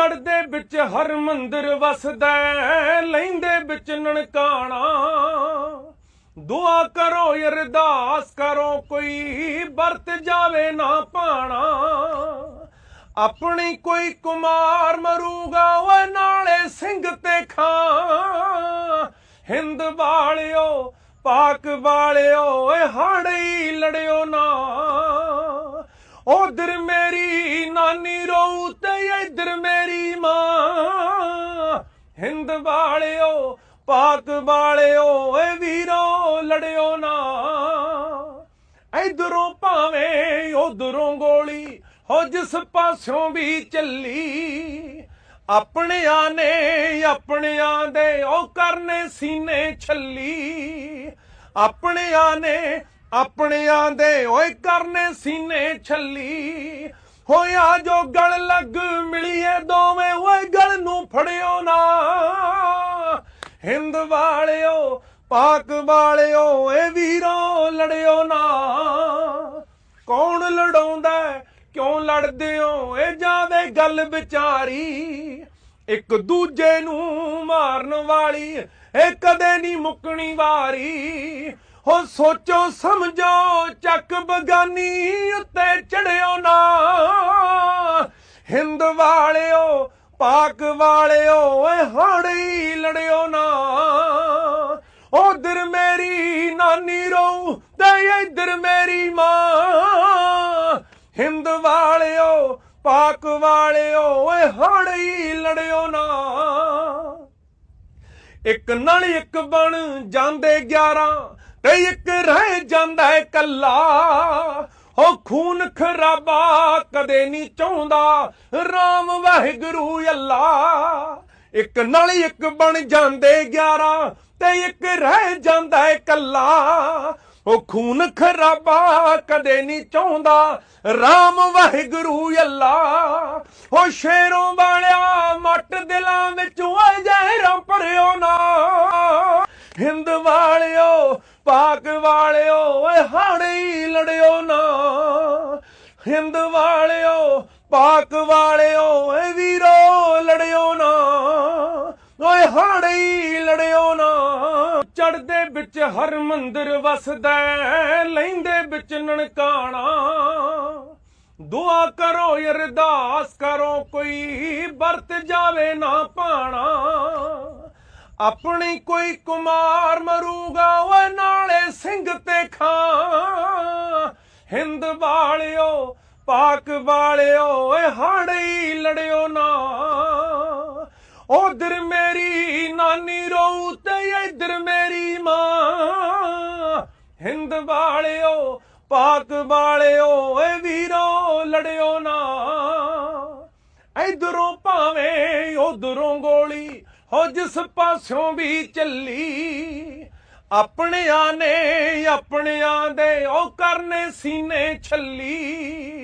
ਚੜਦੇ ਵਿੱਚ ਹਰ ਮੰਦਰ ਵਸਦਾ ਲੈਂਦੇ ਵਿੱਚ ਨਨਕਾਣਾ। ਦੁਆ ਕਰੋ ਅਰਦਾਸ, ਕਰੋ ਕੋਈ ਵਰਤ ਜਾਵੇ ਨਾ ਪਾਣਾ। ਆਪਣੀ ਕੋਈ ਕੁਮਾਰ ਮਰੂਗਾ, ਓਏ ਨਾਲੇ ਸਿੰਘ ਤੇ ਖਾਂ। ਹਿੰਦ ਵਾਲਿਓ, ਪਾਕ ਵਾਲਿਓ, ਓਏ ਹਾੜੀ ਲੜਿਓ ਨਾ। ਉਧਰ ਮੇਰੀ ਨਾਨੀ ਰੋਊ ਤੇ ਇਧਰ ਮੇਰੀ ਮਾਂ, ਹਿੰਦ ਵਾਲਿਓ ਪਾਕ ਵਾਲਿਓ ਓਏ ਵੀਰੋ, ਲੜਿਓ ਨਾ। ਇਧਰੋਂ ਭਾਵੇਂ ਉਧਰੋਂ ਗੋਲੀ ਹੋ ਜਿਸ ਪਾਸਿਓਂ ਵੀ ਚੱਲੀ, ਆਪਣਿਆਂ ਨੇ ਆਪਣਿਆਂ ਦੇ ਉਹ ਕਰਨੇ ਸੀਨੇ ਛੱਲੀ। ਆਪਣਿਆਂ ਨੇ ਆਪਣਿਆਂ ਦੇ ਓਏ ਕਰਨੇ ਸੀਨੇ ਛੱਲੀ। ਹੋਇਆ ਜੋ ਗਲ ਫੜਿਓ ਨਾ। ਹਿੰਦ ਵਾਲਿਓ, ਪਾਕ ਵਾਲਿਓ ਏ ਵੀਰੋ ਲੜਿਓ ਨਾ। ਕੌਣ ਲੜਾਉਂਦਾ ਕਿਉਂ ਲੜਦੇ ਹੋ? ਇਹ ਜਾਵੇ ਗੱਲ ਵਿਚਾਰੀ। ਇੱਕ ਦੂਜੇ ਨੂੰ ਮਾਰਨ ਵਾਲੀ, ਇਹ ਕਦੇ ਨਹੀਂ ਮੁੱਕਣੀ ਵਾਰੀ। ਹੋ ਸੋਚੋ, ਸਮਝੋ, ਚੱਕ ਬਗਾਨੀ ਉੱਤੇ ਚੜਿਓ ਨਾ। ਹਿੰਦ ਵਾਲਿਓ ਪਾਕ ਵਾਲਿਓ, ਓਏ ਹਾੜੀ ਲੜਿਓ ਨਾ। ਉਧਰ ਮੇਰੀ ਨਾਨੀ ਰੋ ਤੇ ਇਧਰ ਮੇਰੀ ਮਾਂ। ਹਿੰਦ ਵਾਲਿਓ, ਪਾਕ ਵਾਲਿਓ, ਓਏ ਹਾੜੀ ਲੜਿਓ ਨਾ। ਇੱਕ ਨਾਲ ਇੱਕ ਬਣ ਜਾਂਦੇ 11 ਤੇ ਇੱਕ ਰਹਿ ਜਾਂਦਾ ਏ ਕੱਲਾ ਹੋ ਖੂਨ ਖਰਾਬਾ ਕਦੇ ਨਹੀਂ ਚਾਹੁੰਦਾ। RAM ਵਾਹਿਗੁਰੂ ਅੱਲਾ, ਇੱਕ ਨਾਲ ਇੱਕ ਬਣ ਜਾਂਦੇ 11 ਤੇ ਇੱਕ ਰਹਿ ਜਾਂਦਾ ਇਕੱਲਾ। ਉਹ ਖੂਨ ਖਰਾਬਾ ਕਦੇ ਨਹੀਂ ਚਾਹੁੰਦਾ। RAM ਵਾਹਿਗੁਰੂ ਅੱਲਾ, ਉਹ ਸ਼ੇਰੋਂ ਵਾਲਿਆ ਮੱਟ ਦਿਲਾਂ ਵਿੱਚ ਹਿੰਦ ਵਾਲਿਓ, ਪਾਕ ਵਾਲਿਓ ਓਏ ਵੀਰੋ, ਲੜਿਓ ਨਾ। ਓਏ ਹਾੜੀ ਲੜਿਓ ਨਾ। ਚੜਦੇ ਵਿੱਚ ਹਰ ਮੰਦਰ ਵਸਦਾ ਲੈਂਦੇ ਵਿੱਚ ਨਨਕਾਣਾ। ਦੁਆ ਕਰੋ, ਅਰਦਾਸ ਕਰੋ, ਕੋਈ ਵਰਤ ਜਾਵੇ ਨਾ ਪਾਣਾ। ਆਪਣੀ ਕੋਈ ਕੁਮਾਰ ਮਰੂਗਾ, ਓਏ ਨਾਲੇ ਸਿੰਘ ਤੇ ਖਾਂ। ਹਿੰਦ ਵਾਲਿਓ ਪਾਕ ਵਾਲਿਓ, ਓਏ ਹਾੜੀ ਲੜਿਓ ਨਾ। ਉਧਰ ਮੇਰੀ ਨਾਨੀ ਰੋਊ ਤੇ ਇਧਰ ਮੇਰੀ ਮਾਂ। ਹਿੰਦ ਵਾਲਿਓ, ਪਾਕ ਵਾਲਿਓ, ਓਏ ਵੀਰੋ, ਲੜਿਓ ਨਾ। ਇਧਰੋਂ ਭਾਵੇਂ ਉਧਰੋਂ ਗੋਲੀ, ਹੋ ਜਿਸ ਪਾਸਿਓਂ ਵੀ ਚੱਲੀ। ਆਪਣਿਆਂ ਨੇ ਆਪਣਿਆਂ ਦੇ ਉਹ ਕਰਨੇ ਸੀਨੇ ਛੱਲੀ।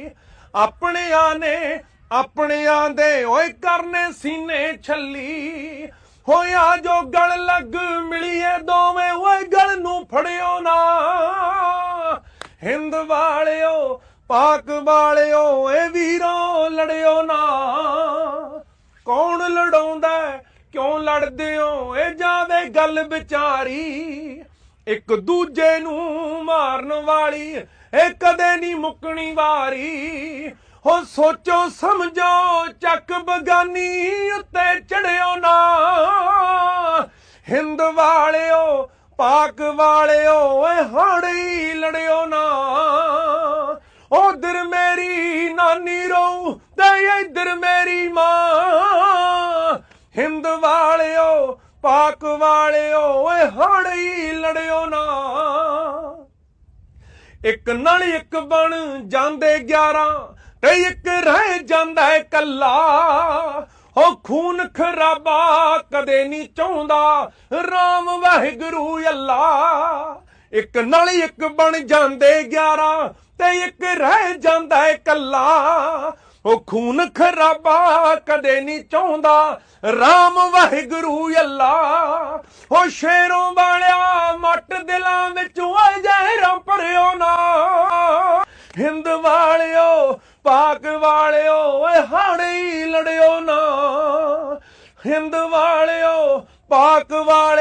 ਆਪਣਿਆਂ ਨੇ ਆਪਣਿਆਂ ਦੇ ਓਏ ਕਰਨੇ ਸੀਨੇ ਛੱਲੀ। ਹੋਇਆ ਜੋ ਗਲ ਲੱਗ ਮਿਲੀਏ ਦੋਵੇਂ ਓਏ ਗਲ ਨੂੰ ਫੜਿਓ ਨਾ। ਹਿੰਦ ਵਾਲਿਓ, ਪਾਕ ਵਾਲਿਓ, ਏ ਵੀਰੋ ਲੜਿਓ ਨਾ। ਕੌਣ ਲੜਾਉਂਦਾ, ਕਿਉਂ ਲੜਦੇ ਹੋ ਇਹ ਜਾਵੇ ਗੱਲ ਵਿਚਾਰੀ। ਇੱਕ ਦੂਜੇ ਨੂੰ ਮਾਰਨ ਵਾਲੀ ਇਹ ਕਦੇ ਨਹੀਂ ਮੁੱਕਣੀ ਵਾਰੀ। ਹੋ ਸੋਚੋ, ਸਮਝੋ, ਚੱਕ ਬਗਾਨੀ ਉੱਤੇ ਚੜਿਓ ਨਾ। ਹਿੰਦ ਵਾਲਿਓ, ਪਾਕ ਵਾਲਿਓ, ਓਏ ਹਾੜੀ ਲੜਿਓ ਨਾ। ਉਧਰ ਮੇਰੀ ਨਾਨੀ ਰੋ ਤੇ ਇਧਰ ਮੇਰੀ ਮਾਂ। ਹਿੰਦ ਵਾਲਿਓ, ਪਾਕ ਵਾਲਿਓ, ਓਏ ਹਾੜੀ ਲੜਿਓ ਨਾ। ਇੱਕ ਨਾਲ ਇੱਕ ਬਣ ਜਾਂਦੇ 11 ਤੇ ਇੱਕ ਰਹਿ ਜਾਂਦਾ ਏ ਕੱਲਾ ਹੋ ਖੂਨ ਖਰਾਬਾ ਕਦੇ ਨਹੀਂ ਚਾਹੁੰਦਾ। RAM ਵਾਹਿਗੁਰੂ ਅੱਲਾ। ਇੱਕ ਨਾਲ ਇੱਕ ਬਣ ਜਾਂਦੇ 11 ਤੇ ਇੱਕ ਰਹਿ ਜਾਂਦਾ ਏ ਕੱਲਾ ਉਹ ਖੂਨ ਖਰਾਬਾ ਕਦੇ ਨਹੀਂ ਚਾਹੁੰਦਾ। RAM ਵਾਹਿਗੁਰੂ ਅੱਲਾ। ਉਹ ਸ਼ੇਰੋਂ ਵਾਲਿਆ ਮੱਟ ਦਿਲਾਂ ਵਿੱਚ ਓਏ ਜ਼ਹਿਰਾਂ ਹਿੰਦ ਵਾਲਿਓ ਪਾਕ ਵਾਲਿਓ ਓਏ ਹਾੜੀ ਲੜਿਓ ਨਾ। ਹਿੰਦ ਵਾਲਿਓ ਪਾਕ ਵਾਲਿਓ